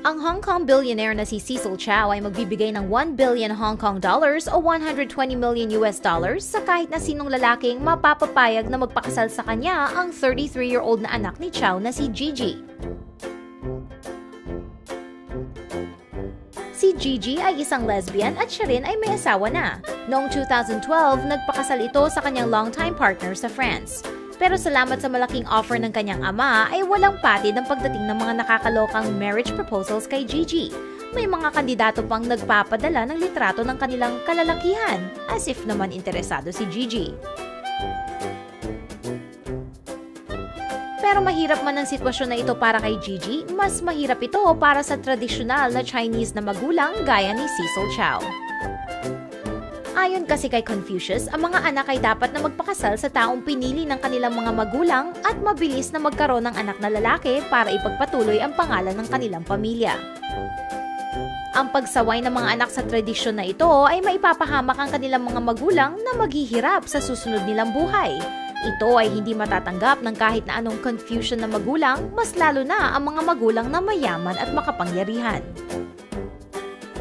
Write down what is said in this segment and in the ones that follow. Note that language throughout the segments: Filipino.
Ang Hong Kong billionaire na si Cecil Chow ay magbibigay ng 1 billion Hong Kong dollars o 120 million US dollars sa kahit na sinong lalaking mapapapayag na magpakasal sa kanya ang 33-year-old na anak ni Chow na si Gigi. Si Gigi ay isang lesbian at siya rin ay may asawa na. Noong 2012, nagpakasal ito sa kanyang longtime partner sa France. Pero salamat sa malaking offer ng kanyang ama ay walang patid ang pagdating ng mga nakakalokang marriage proposals kay Gigi. May mga kandidato pang nagpapadala ng litrato ng kanilang kalalakihan as if naman interesado si Gigi. Pero mahirap man ang sitwasyon na ito para kay Gigi, mas mahirap ito para sa tradisyonal na Chinese na magulang gaya ni Cecil Chow. Ayon kasi kay Confucius, ang mga anak ay dapat na magpakasal sa taong pinili ng kanilang mga magulang at mabilis na magkaroon ng anak na lalaki para ipagpatuloy ang pangalan ng kanilang pamilya. Ang pagsaway ng mga anak sa tradisyon na ito ay maipapahamak ang kanilang mga magulang na maghihirap sa susunod nilang buhay. Ito ay hindi matatanggap ng kahit na anong confusion na magulang, mas lalo na ang mga magulang na mayaman at makapangyarihan.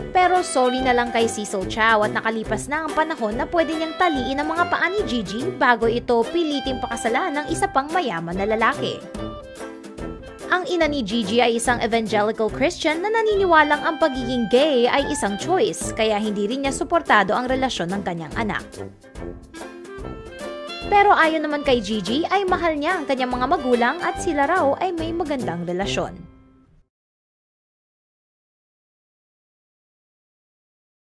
Pero sorry na lang kay Cecil Chow at nakalipas na ang panahon na pwede niyang taliin ang mga paa ni Gigi bago ito piliting pakasalan ng isa pang mayaman na lalaki. Ang ina ni Gigi ay isang evangelical Christian na naniniwalang ang pagiging gay ay isang choice, kaya hindi rin niya suportado ang relasyon ng kanyang anak. Pero ayon naman kay Gigi ay mahal niya ang kanyang mga magulang at sila raw ay may magandang relasyon.